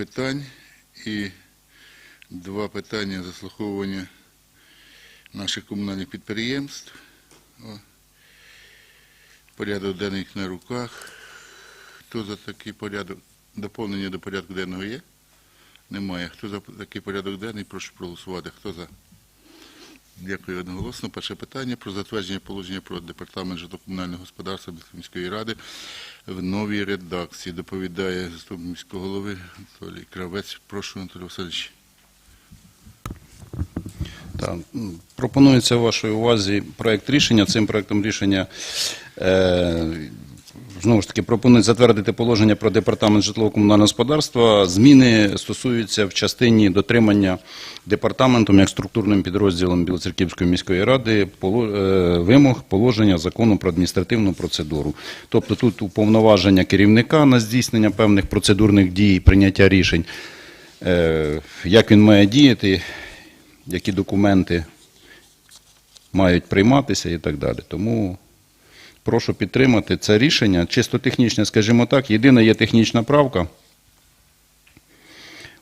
питань і два питання заслуховування наших комунальних підприємств. Порядок денних на руках. Хто за такий порядок? Доповнення до порядку денного є? Немає. Хто за такий порядок денний, прошу проголосувати. Хто за? Дякую одноголосно. Перше питання про затвердження положення про департамент житлово-комунального господарства міської ради в новій редакції. Доповідає заступник міського голови Анатолій Кравець. Прошу, Анатолій Васильович. Так, пропонується вашій увазі проект рішення. Цим проектом рішення е, знову ж таки пропонують затвердити положення про департамент житлово-комунального господарства. Зміни стосуються в частині дотримання департаментом як структурним підрозділом Білоцерківської міської ради е, вимог положення закону про адміністративну процедуру. Тобто тут уповноваження керівника на здійснення певних процедурних дій, прийняття рішень. Е, Як він має діяти, які документи мають прийматися і так далі. Тому прошу підтримати це рішення. Чисто технічне, скажімо так. Єдина є технічна правка.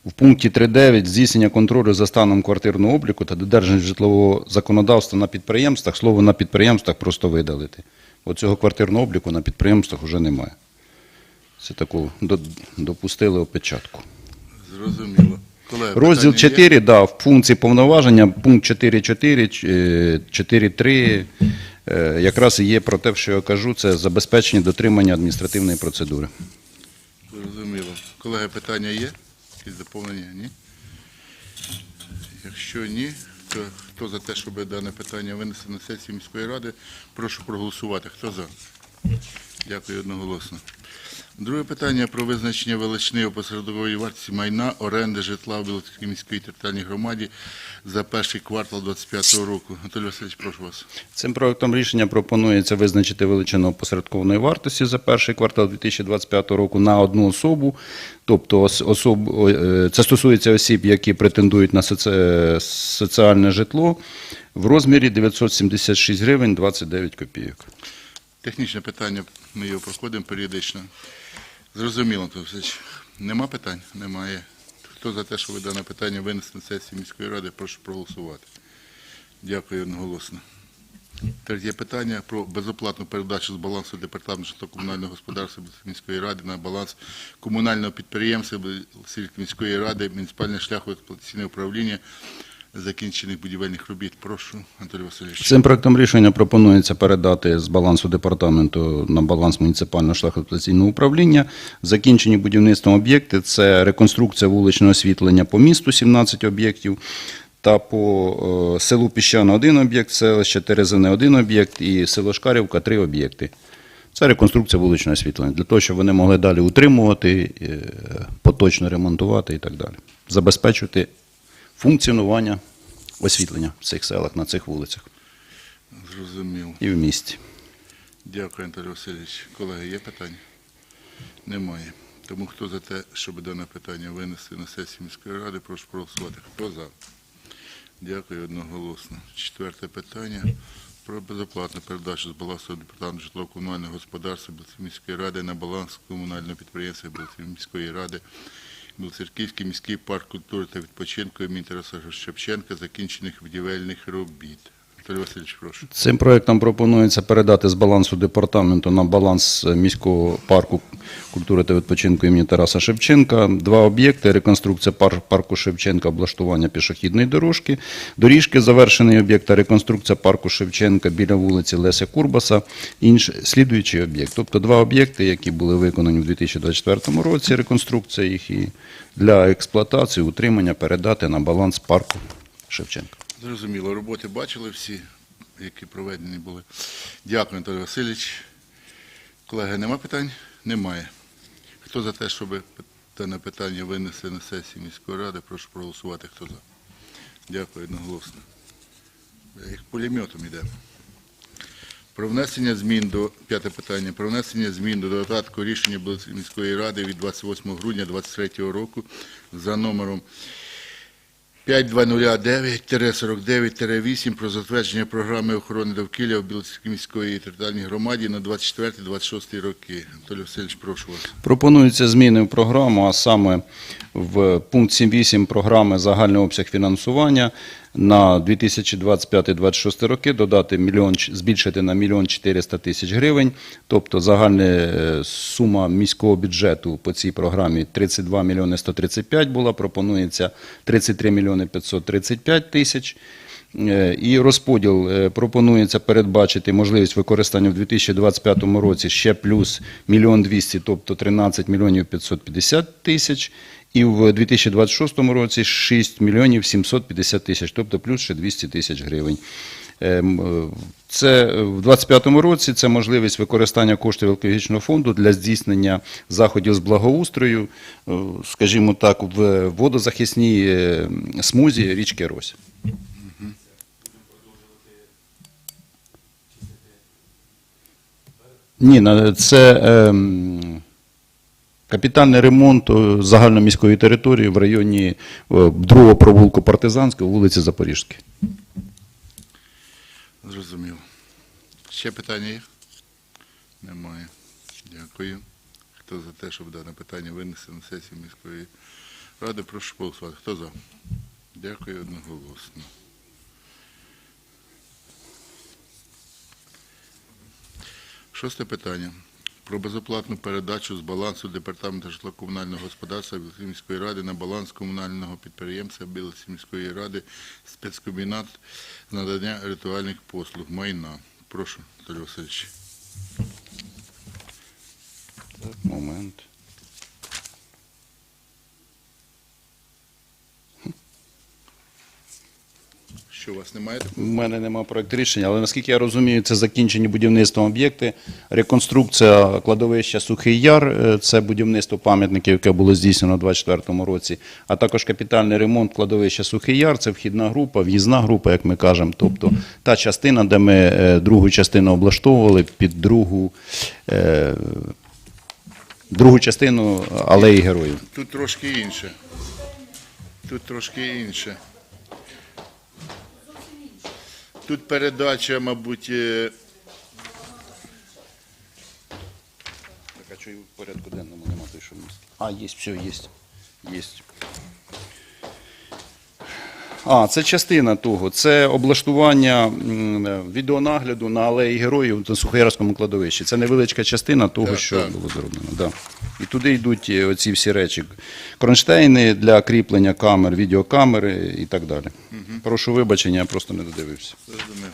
В пункті 3.9 здійснення контролю за станом квартирного обліку та додержання житлового законодавства на підприємствах, слово на підприємствах просто видалити. Оцього квартирного обліку на підприємствах вже немає. Це таку допустили опечатку. Зрозуміло. Колеги, Розділ питання є? 4, да, в функції повноваження, пункт 4.4, е, 4.3, е, якраз і є про те, що я кажу, це забезпечення дотримання адміністративної процедури. Зрозуміло. Колеги, питання є? Якісь доповнення? Ні? Якщо ні, то хто за те, щоб дане питання винести на сесію міської ради, прошу проголосувати. Хто за? Дякую одноголосно. Друге питання про визначення величини опосередкової вартості майна оренди житла в Білоцерківській міській територіальній громаді за перший квартал 2025 року. Анатолій Васильович, прошу вас. Цим проектом рішення пропонується визначити величину опосередкованої вартості за перший квартал 2025 року на одну особу. Тобто ос- особ, е, це стосується осіб, які претендують на соці- соціальне житло в розмірі 976 гривень 29 копійок. Технічне питання, ми його проходимо періодично. Зрозуміло, Васильович. Нема питань? Немає. Хто за те, що ви дане питання винесли на сесію міської ради, прошу проголосувати. Дякую одноголосно. Третє питання про безоплатну передачу з балансу департаменту житлово-комунального господарства міської ради на баланс комунального підприємства міської ради муніципальне шляху експлуатаційне управління закінчених будівельних робіт. Прошу, Анатолій Васильович. Цим проектом рішення пропонується передати з балансу департаменту на баланс муніципального шляхоексплуатаційного управління закінчені будівництвом об'єкти. Це реконструкція вуличного освітлення по місту 17 об'єктів. Та по е, селу Піщана один об'єкт, селище Терезине один об'єкт і село Шкарівка три об'єкти. Це реконструкція вуличного освітлення для того, щоб вони могли далі утримувати, е, поточно ремонтувати і так далі. Забезпечувати функціонування освітлення в цих селах, на цих вулицях Зрозуміло. і в місті. Дякую, Анатолій Васильович. Колеги, є питання? Немає. Тому хто за те, щоб дане питання винести на сесію міської ради, прошу проголосувати. Хто за? Дякую одноголосно. Четверте питання про безоплатну передачу з балансу департаменту житлово-комунального господарства міської ради на баланс комунального підприємства міської ради Білоцерківський міський парк культури та відпочинку імені Тараса Шевченка закінчених будівельних робіт. Анатолій Васильович, прошу. Цим проектом пропонується передати з балансу департаменту на баланс міського парку культури та відпочинку імені Тараса Шевченка два об'єкти: реконструкція парку Шевченка, облаштування пішохідної дорожки, доріжки, завершений об'єкт та реконструкція парку Шевченка біля вулиці Леся Курбаса, інш слідуючий об'єкт. Тобто два об'єкти, які були виконані в 2024 році, реконструкція їх і для експлуатації, утримання передати на баланс парку Шевченка. Зрозуміло, роботи бачили всі, які проведені були. Дякую, Анатолій Васильович. Колеги, нема питань? Немає. Хто за те, щоб дане питання винести на сесію міської ради, прошу проголосувати. Хто за? Дякую одноголосно. Як пулеметом йде. Про внесення змін до п'яте питання. Про внесення змін до додатку рішення міської ради від 28 грудня 2023 року за номером 5209-49-8 про затвердження програми охорони довкілля в Білоцерківській міської територіальній громаді на 24-26 роки. Анатолій Васильович, прошу вас. Пропонуються зміни в програму, а саме в пункт 7.8 програми загальний обсяг фінансування на 2025-2026 роки додати мільйон, збільшити на мільйон 400 тисяч гривень, тобто загальна е, сума міського бюджету по цій програмі 32 мільйони 135 була, пропонується 33 мільйони 535 тисяч. Е, І розподіл е, пропонується передбачити можливість використання в 2025 році ще плюс мільйон 200, тобто 13 мільйонів 550 тисяч. І в 2026 році 6 мільйонів 750 тисяч, тобто плюс ще 200 тисяч гривень. Ем, е, Це е, в 2025 році це можливість використання коштів екологічного фонду для здійснення заходів з благоустрою, е, скажімо так, в водозахисній смузі річки Рось. Ні, це ем, капітальний ремонт е, загальноміської території в районі е, другого провулку Партизанського, вулиці Запорізькій. Зрозуміло. Ще питання є? Немає. Дякую. Хто за те, щоб дане питання винести на сесію міської ради, прошу голосувати. Хто за? Дякую одноголосно. Шосте питання. Про безоплатну передачу з балансу Департаменту житлово-комунального господарства Білоцерківської ради на баланс комунального підприємства Білоцерківської ради спецкомбінат з надання ритуальних послуг майна. Прошу, Васильович. Момент. Що у вас немає У мене немає проєкту рішення, але наскільки я розумію, це закінчені будівництвом об'єкти, реконструкція кладовища Сухий Яр, е, це будівництво пам'ятників, яке було здійснено у 2024 році, а також капітальний ремонт кладовища Сухий Яр, це вхідна група, в'їзна група, як ми кажемо. Тобто та частина, де ми е, другу частину облаштовували під другу, е, другу частину алеї героїв. Тут трошки інше. Тут трошки інше. Тут передача, мабуть, е, Так, а що і в порядку денному немає той, що в місті? А, є, все, є. Є. А, це частина того. Це облаштування відеонагляду на алеї героїв на Сухоярському кладовищі. Це невеличка частина того, Так, що так. було зроблено. Да. І туди йдуть е, оці всі речі. Кронштейни для кріплення камер, відеокамери і так далі. Прошу вибачення, я просто не додивився. Зрозуміло.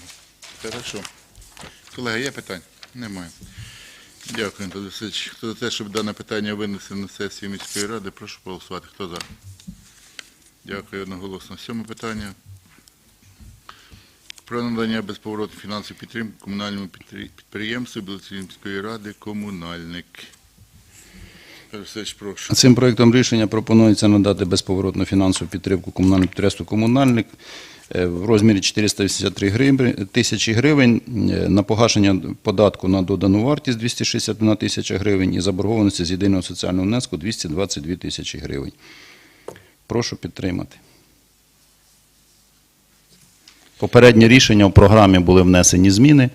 Хорошо. Колеги, є питання? Немає. Дякую, Анатолій Васильович. Хто за те, щоб дане питання винести на сесію міської ради, прошу голосувати. Хто за? Дякую одноголосно. Сьоме питання. Про надання безповоротної фінансової підтримки комунальному підприємству Білоцерківської міської ради «Комунальник». Прошу. Цим проектом рішення пропонується надати безповоротну фінансову підтримку комунальному підприємству «Комунальник» е, в розмірі 483 тисячі гривень е, на погашення податку на додану вартість 261 тисяча гривень і заборгованості з єдиного соціального внеску 222 тисячі гривень. Прошу підтримати. Попереднє рішення в програмі були внесені зміни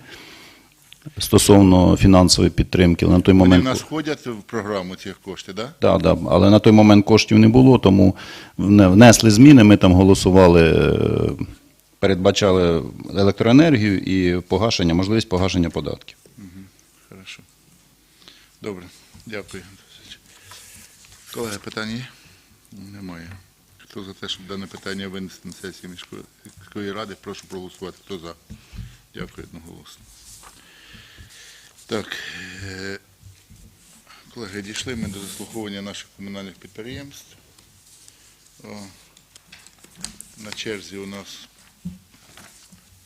стосовно фінансової підтримки. На той Вони в нас входять в програму ці кошти, так? так, да, але на той момент коштів не було, тому внесли зміни. Ми там голосували, е, передбачали електроенергію і погашення, можливість погашення податків. Хорошо. Добре, дякую. Колеги, питання є? Немає. Хто за те, щоб дане питання винести на сесію міської ради, прошу проголосувати. Хто за? Дякую одноголосно. Так, е, колеги, дійшли ми до заслуховування наших комунальних підприємств. На черзі у нас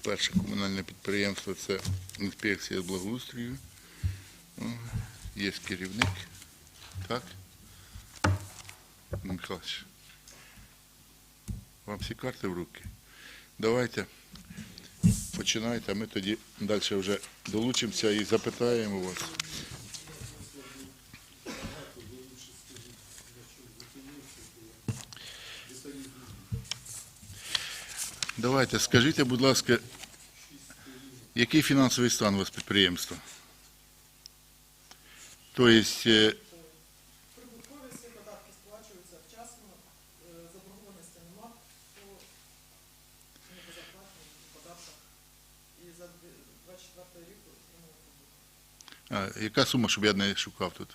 перше комунальне підприємство це інспекція з благоустрою. Є керівник. Так? Михайлович. Вам всі карти в руки. Давайте починайте, а ми тоді далі вже долучимося і запитаємо вас. Давайте, скажіть, будь ласка, який фінансовий стан у вас підприємства? Тобто, е, Прибуткові всі податки сплачуються вчасно, е, заборгованості нема по небезоплатних податках. І за дві- 24 рік отримали прибуток. а, яка сума, щоб я не шукав тут?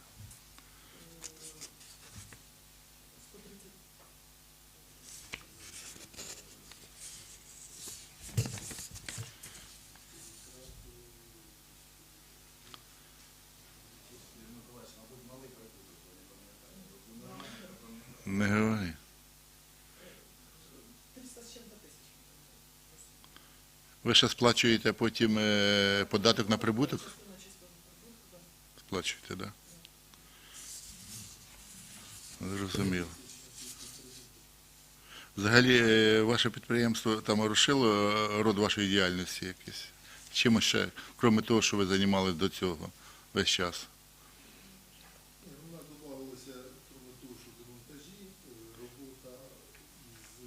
Не говори. 300 з чим-то тисяч. Ви ще сплачуєте потім е, податок на прибуток? Частина чистого прибутку, да. Сплачуєте, так? Да? Зрозуміло. Взагалі, е, ваше підприємство там рушило е, род вашої діяльності якийсь? Чимось ще, крім того, що ви займалися до цього весь час? Ні, У нас додавалося, крім того, що демонтажі, е, робота з е,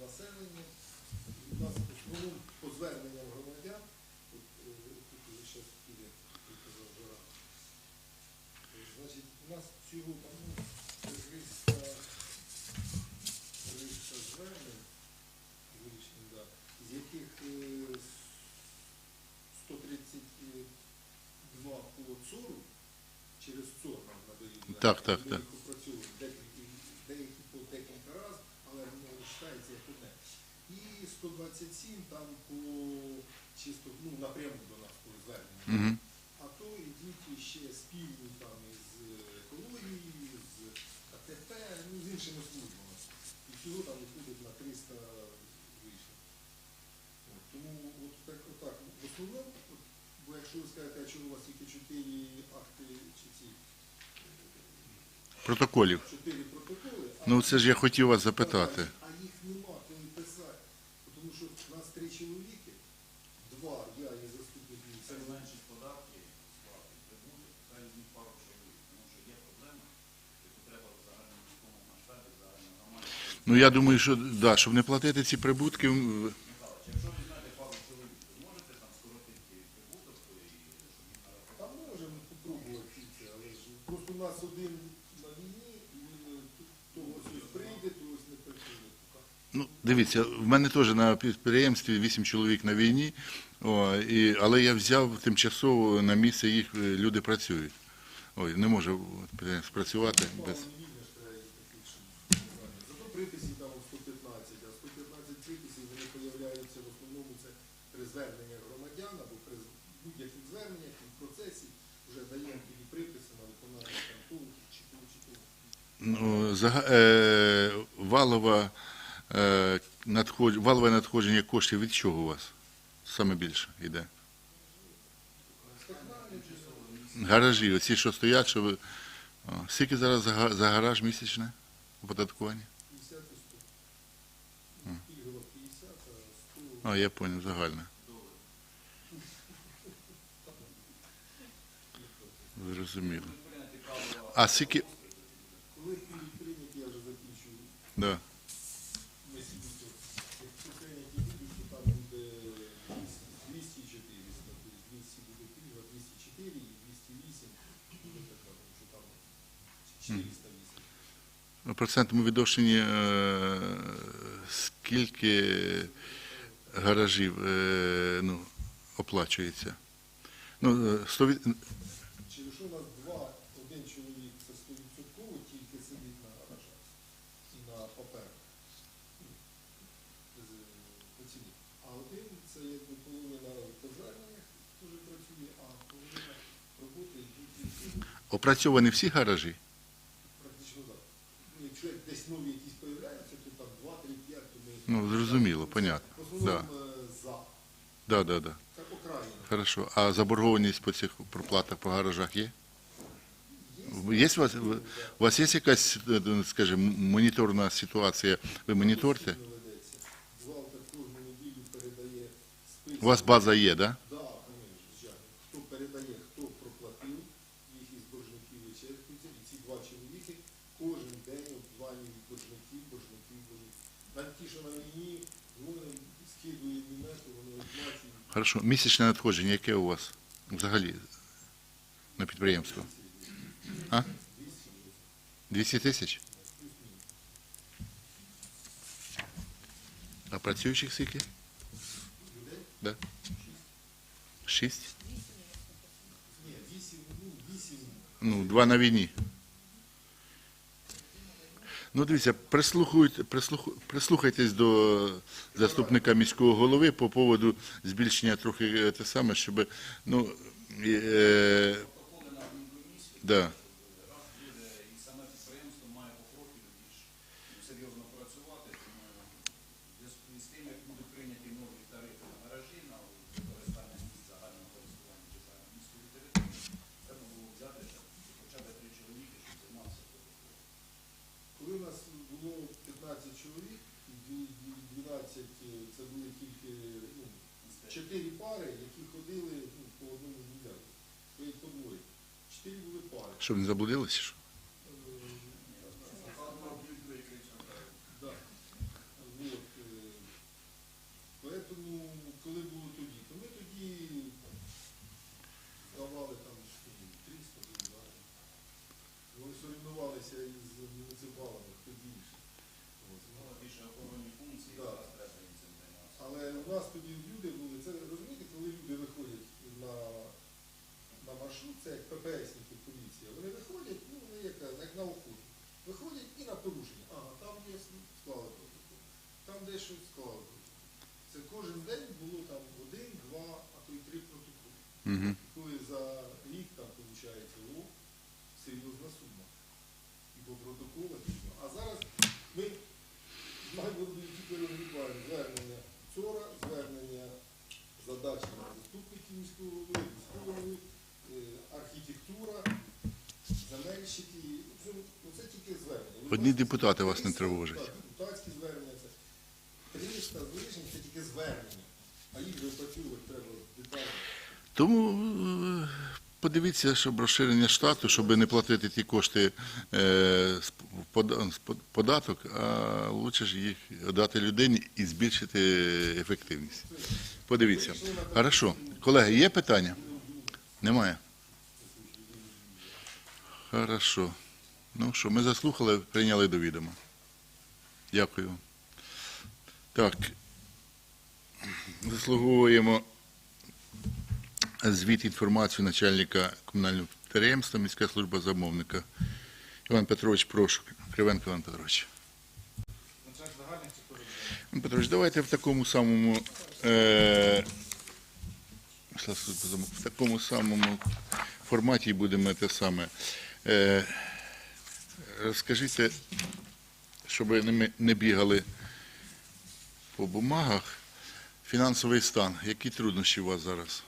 населенням. У нас в основному по зверненням громадян, от, е, тут вже ще піде, як казав Жора. Е, Значить, у нас всього там ну, 300, 300 звернень, вирішень, да, з яких е, 132 по ЦОРу, через ЦОР нам надають. Так, так, так. деякі, по декілька разів, але воно вважається як одне. І 127 там по чисто ну, напряму до нас по зверненню. Угу. А то йдуть ще спільні там із екологією, з КТП, ну, з іншими службами. І всього там виходить на 300 вийшло. От, Тому от так, отак, в основному, от, бо якщо ви скажете, а чому у вас тільки 4 акти чи ці Протоколів. 4 протоколи, Ну це ж я хотів вас запитати. а їх нема коли писати. Тому що в нас три чоловіки, два, я і заступник Це міністра. зменшить податки, сплати, хай з них пару чоловік, тому що є проблема, яку треба в загальному масштабі, в загальному громаді. Ну я думаю, що да, щоб не платити ці прибутки, то? Там можемо попробувати але просто у нас один на війні, і він е, того ось прийде, то ось не прийде. Ну, дивіться, в мене теж на підприємстві 8 чоловік на війні, о, і, але я взяв тимчасово на місце їх, е, люди працюють. Ой, не може підприємство працювати без. Зато приписів там 115, а 115 приписів вони появляються в основному це при зверненнях громадян або при будь-яких зверненнях і в процесі вже даємо тоді приписи на виконання там того чи того чи того. Ну, зага- е, валова, е, надходж, валове надходження коштів від чого у вас саме більше йде? Гаражі, оці, що стоять, що ви. О, Скільки зараз за, га- за гараж місячне оподаткування? 50 і 100. Пільгова 50, а 100 А, я зрозумів, загальне. Зрозуміло. А скільки. Коли прийняті, я вже закінчу Да. ми сидіти. Якщо прийняті будуть, то там буде 200 і 400. Тобто 200 буде пільга, 204 і 208 буде така, тому що там 408. У процентному відношенні е, скільки гаражів е, ну, оплачується? Ну, е, 100 від- Через що у нас два, один чоловік це 100% тільки сидить на гаражах і на паперах. По ціні. А один це якби половина по зверненнях теж працює, а половина роботи йдуть опрацьовані всі гаражі? практично так. Ну, якщо як десь нові якісь появляються, то там 2, 3, 5, то ми... Ну, зрозуміло, понятно. В основному е, за. Да, да, да. Так окраїна. Хорошо. А заборгованість по цих проплатах по гаражах є? Є у вас, у вас є якась, е, скажімо, моніторна ситуація? Ви моніторте? Бухгалтер кожну неділю передає список. У вас база є, так? Да? Да, конечно, звичайно. Хто передає, хто проплатив, їх із боржників вичерпується, і ці два чоловіки кожен день обзванюють боржників, боржників, боржників. Навіть ті, що на війні, Хорошо. Місячне надходження, яке у вас взагалі на підприємство? А? 200 тисяч? А працюючих скільки? Да. Шість? Ну, два на війні. Ну, дивіться, прислухуйте, прислуху, прислухайтесь до заступника міського голови по поводу збільшення трохи е, те саме, щоб, ну, Е, е, да. раз буде, і саме підприємство має по профілю більш серйозно працювати, тому в зв'язку з тим, як будуть прийняті нові тарифи на гаражі, на використання місць загального користування чи за міської території, треба було взяти щоб хоча б три чоловіки, щоб займалися протоколом. Коли у нас було 15 чоловік, і дві- дві- 12 е, це були тільки ну, чотири пари, які ходили ну, по одному ділянку. По по двоє. Чотири Щоб не заблудилися, що? Да. Вот. е, Поэтому, коли було тоді, то ми тоді давали там ну, 300 доларів. Вони соревнувалися із муніципалами, хто більше. От. Ну, більше охоронні функції, Да. зараз треба їм цим займатися. Але у нас тоді люди були, це розумієте, коли люди виходять на, на маршрут, це як ППСники поліція, вони виходять, ну вони як, як на охоту. Виходять і на порушення. Ага, там є склали протокол, там десь щось склали протокол. Це кожен день було там один, два, а то й три протоколи. Угу. Коли за рік там виходить о, серйозна сума. І по протоколах, і все. А зараз ми маємо тільки розглядаємо звернення ЦОРа, звернення задачі на заступників міського голови, міського голови, е, архітектура, земельщики. Це, ну, це тільки звернення. Ви Одні депутати вас не 300, тривожать. Депутатські звернення це 300 з це тільки звернення. А їх випрацьовувати треба детально. Тому е, подивіться, щоб розширення штату, щоб не платити ті кошти е, з пода- з под- податок, а лучше ж їх дати людині і збільшити ефективність. Подивіться. Хорошо. Колеги, є питання? Немає? Хорошо. Ну що, ми заслухали, прийняли до відома. Дякую. Так. Заслуговуємо звіт інформацію начальника комунального підприємства, міська служба замовника. Іван Петрович, прошу. Кривенко Іван Петрович. Іван Петрович, давайте в такому самому е, в такому самому форматі будемо те саме. Е, розкажіть, щоб не ми не бігали по бумагах, фінансовий стан. Які труднощі у вас зараз?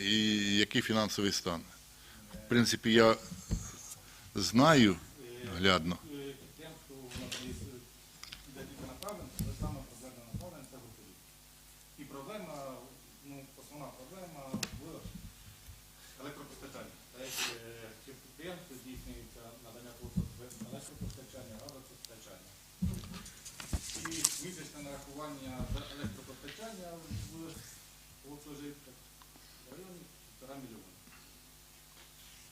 І який фінансовий стан? В принципі, я знаю глядно. Підприємство у нас є декілька направлень, але саме проблемне направлення це готові. І проблема, ну, основна проблема в електропостачанні. Те, е, Чи підприємство здійснюється надання послуг з електропостачання, газопостачання. І місячне нарахування за електропостачання в гуртожитках в районі 1,5 мільйона.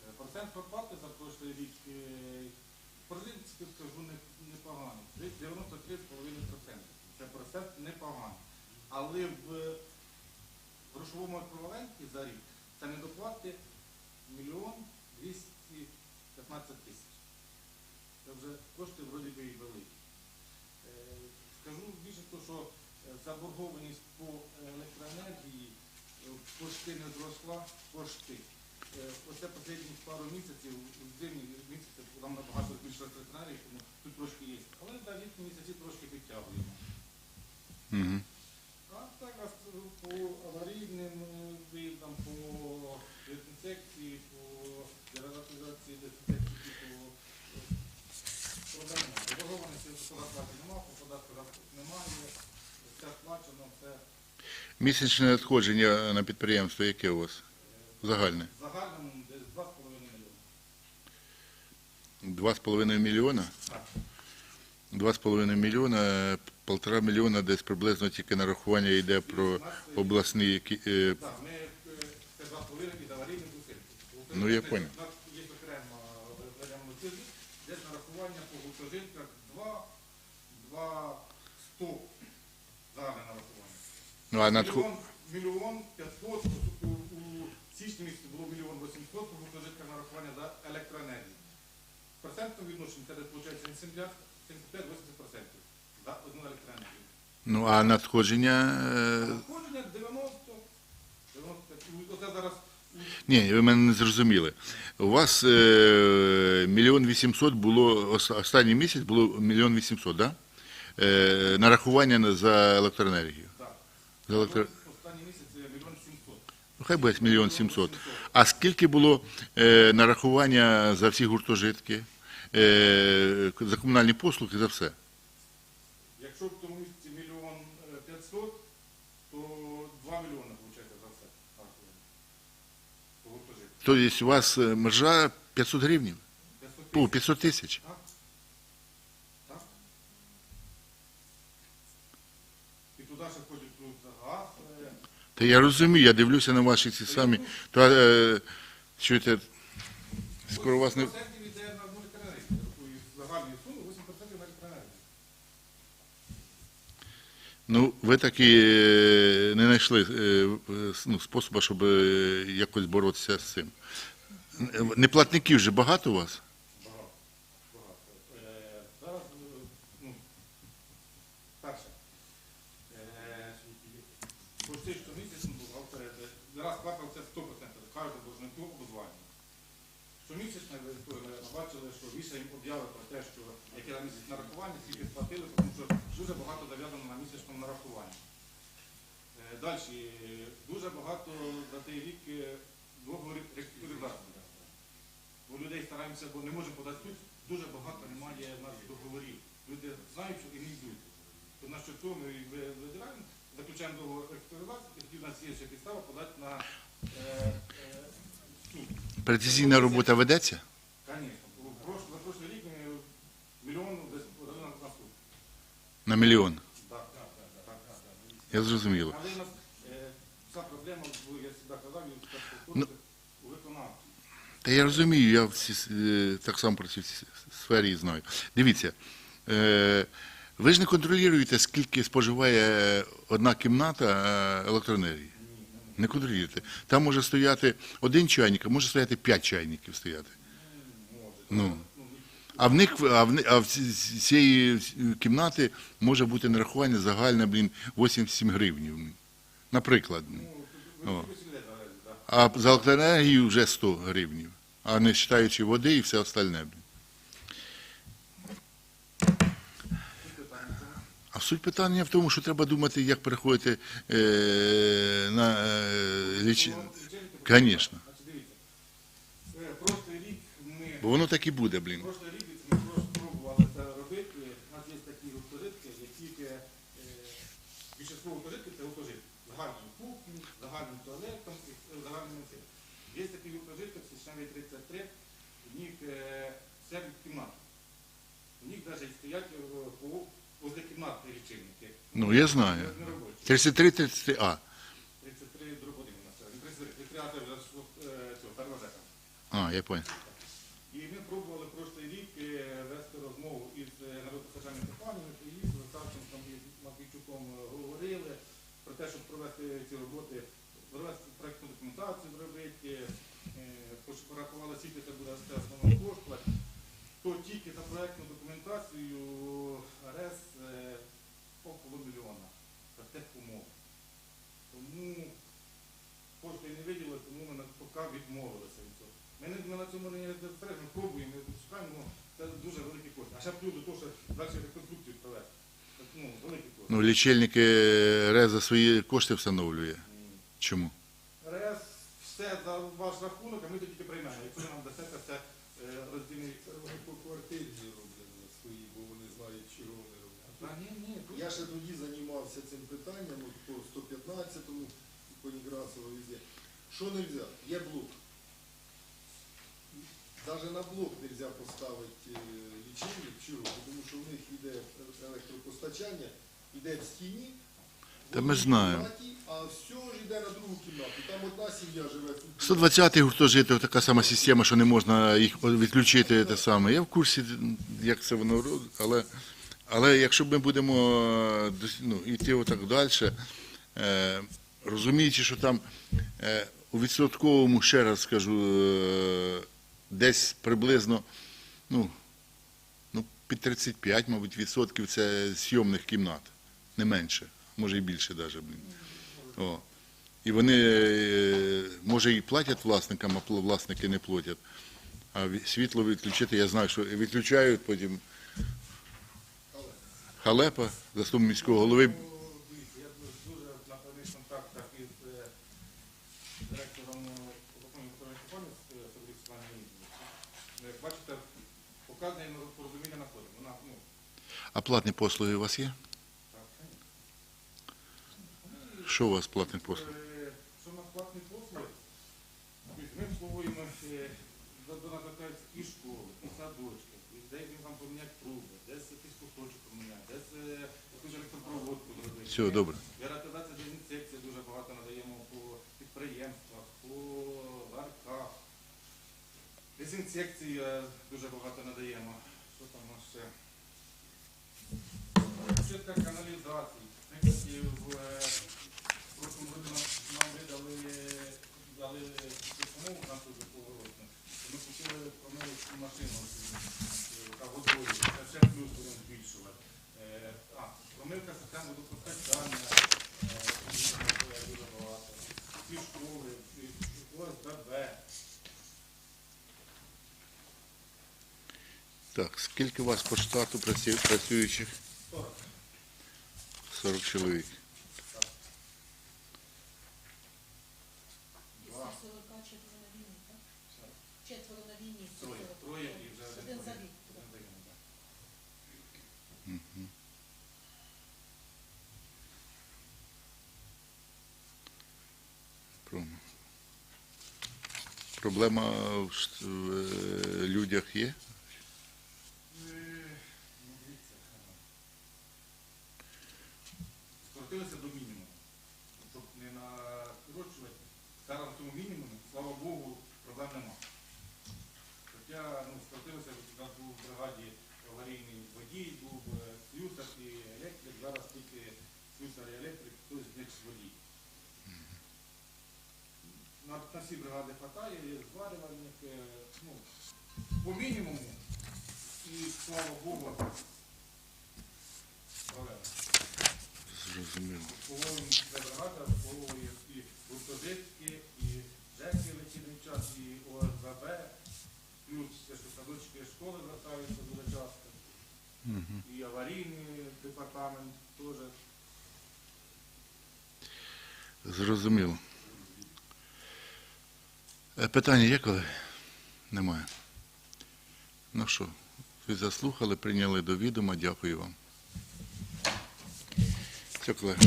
Е, Процент проплати за прошлий рік, е, в принципі, скажу, не- непоганий. 93,5%. Це процент непоганий. Але в грошовому еквіваленті за рік це недоплати мільйон 215 тисяч. Це вже кошти вроді би і великі. Е, Скажу більше що е, заборгованість по електроенергії не зросла, пошти. Е, Оце останні пару місяців, в зимні місяці, там набагато більше електроенергії, тому тут трошки є. Але на літні місяці трошки підтягуємо. А зараз е, по аварійним е, виїздам, по дезінфекції, по дератизації дезінфекції, по проблем немає. Заборгованості податку немає, по податку немає, Місячне надходження на підприємство, яке у вас? Загальне? в загальному десь 2,5 мільйони. 2,5 мільйона? Так. 2,5 мільйона, полтора мільйона десь приблизно тільки нарахування йде про обласні, Так, ми це два половини під аварійним зусиль. Ну, я понял. У нас є окремо окремо десь нарахування по гуртожитках 2, 2, 100 загальне нарахування. Ну а надху... Мільйон, мільйон 500, у, у січні місяці було мільйон 800 по гуртожитках нарахування за електроенергію. В процентному відношенні це виходить 75-80% за одну електроенергію. ну а надходження. е, Надходження 90, 95. Ну, Оце зараз Ні, ви мене не зрозуміли. У вас е, мільйон вісімсот було останній місяць було мільйон вісімсот, да? Е, нарахування на- за електроенергію. Так. За електро... Останній місяць мільйон 700. Ну, Хай буде мільйон сімсот. А скільки було е, нарахування за всі гуртожитки, е, за комунальні послуги, за все? Якщо в тому місяці мільйон е, 500, то 2 мільйони виходить за все. нарахування. По гуртожитку. Тобто у вас е, межа 500 гривень? 500 О, тисяч. 500 тисяч. Так. Так. І туди ще входить тут газ. е, Та я розумію, я дивлюся на ваші ці самі. Та, е, чуєте, скоро вас не. 8% йде на одну електроенергію. Такої загальної 8% на електроенергію. Ну, ви таки е, не знайшли е, ну, способу, щоб е, якось боротися з цим. Неплатників же багато у вас? Багато. Багато. Е, Зараз, е, ну, перше. Е, Почти щомісячно бухгалтери, е, раз в квартал це 100%, кажуть боржнику обозвання. Щомісячно ви е, бачили, що більше їм об'яви про те, що яке на місяць нарахування, скільки сплатили, тому що дуже багато зав'язано на місячному нарахуванні. Далі, дуже багато за той рік е, договорів реструктуризації. У людей стараємося, бо не можемо подати тут, дуже багато немає нас договорів. Люди знають, що і не йдуть. То на що ми ви- виділяємо, заключаємо договор реструктуризації, і тоді в нас є ще підстава подати на е, е, суд. Прецизійна робота ведеться? Звісно. У прош- За прошлий рік ми мільйон десь подали на на суд. На мільйон. Я зрозуміло. Але у нас е, вся проблема, я завжди казав, і Ну. у виконавці. Та я розумію, я в цій, е, так само працюю в цій сфері і знаю. Дивіться, е, ви ж не контролюєте, скільки споживає одна кімната електроенергії. Не контролюєте. Там може стояти один чайник, а може стояти п'ять чайників стояти. Ну. А в них а в, а в ці- ці- цієї кімнати може бути нарахування загальне, блін, 87 гривнів. Наприклад. Ну, О. А за електроенергію вже 100 гривнів, а не вважаючи води і все остальне. блін. А суть питання в тому, що треба думати, як переходити е, на е, ліч... Звісно. Бо воно так і буде, блін. Прошлий рік ми просто пробували це робити. У нас є такі гуртожитки, які е, більшість гуртожитки це гуртожитки. Загальною кухнею, загальним туалетом, і з загальним цим. Є такі гуртожитки, в Січневій 33, в них е, сервіс кімнат. У них навіть стоять е, по возле кімнатні лічильники. Ну, я знаю. 33-33А. 33 дроб 1 у це. 33, 33 а це. А, я понял. І ми пробували прошлий рік е, вести розмову із е, народопостачальними компаніями, приїздили, з Савченком і Матвійчуком е, говорили про те, щоб провести ці роботи, провести проєктну документацію зробити, порахували, скільки це буде все основно коштувати, то тільки за проєктну документацію РЕС е, около мільйона за тих умов. Тому кошти не виділили, тому ми на- поки відмовилися від цього. Ми, не, ми на цьому не застережемо, ми пробуємо, ми шукаємо, ну, це дуже великі кошти. А ще плюс до того, що далі реконструкцію провести. Ну, кошти. Ну, лічильники реза свої кошти встановлює. Чому? РС все за ваш рахунок, а ми тоді приймемо. Якщо ви нам дасте це е, роздільний. Це вони по квартирі роблять за свої, бо вони знають, чого вони роблять. Та ні, ні, тут Я ще тоді займався цим питанням, от по 115-му, по Некрасово везде. Що не можна? Є блок. Навіть на блок не можна поставити е, лічильник. Чого? Тому що в них йде електропостачання йде в стіні. в Та ми знаємо. А все ж живе. 120-й гуртожиток така сама система, що не можна їх відключити. Те саме. Я в курсі, як це воно робить, але, але якщо ми будемо е, ну, йти отак далі, е, розуміючи, що там е, у відсотковому, ще раз скажу, десь приблизно ну, ну, під 35, мабуть, відсотків це зйомних кімнат, не менше, може і більше навіть. О. І вони, е, може, і платять власникам, а власники не платять. А світло відключити, я знаю, що відключають потім халепа, заступник міського голови. Ну, я дуже на певних контактах із е, директором Сергієм Як бачите, показане порозуміння ну, А платні послуги у вас є? так, Що у вас платних послуг? Е, Що на платні послуги, ми обслуговуємо до нас звертаються і школи, і садочки, і десь їм там поміняти труби, десь якийсь кусочок поміняти, десь е, якусь електропроводку зробити. Все, добре. Дератизація дезінсекції дуже багато надаємо по підприємствах, по ларках. Дезінсекції е, дуже багато надаємо. Що там у нас ще? Чистка каналізації. Кстати, в прошлому році нам, видали, дали допомогу дуже поворотну. Ми купили промивочну машину та водою. Це ще плюс будемо збільшувати. Е, А, промивка систем водопостачання. е, дуже дуже багато. Всі школи, ОСББ. Так, скільки у вас по штату працюючих? 40. 40 чоловік. Із 40 четверо на війні, так? Четверо на війні. це Троє. 40. Троє і вже Один за рік. Один загинув, так. Промо. Проблема в, е, людях є? Скоротилося до мінімуму. Щоб не накорочувати. Зараз в цьому мінімумі, слава Богу, проблем нема. Хоча ну, скоротилося, у нас був в бригаді аварійний водій, був е, слюсар і електрик, зараз тільки слюсар і електрик, хтось з них водій. На, на всі бригади хватає, є зварювальник, е, ну, по мінімуму. І слава Богу. Зрозуміло. Це бригада, обслуговує і гуртожитки, і ЖЕКи вечірній час, і ОСББ, плюс що садочки школи звертаються дуже часто, і аварійний департамент теж. Зрозуміло. Е, Питання є коли? Немає. Ну що, ви заслухали, прийняли до відома. Дякую вам. Все, колеги.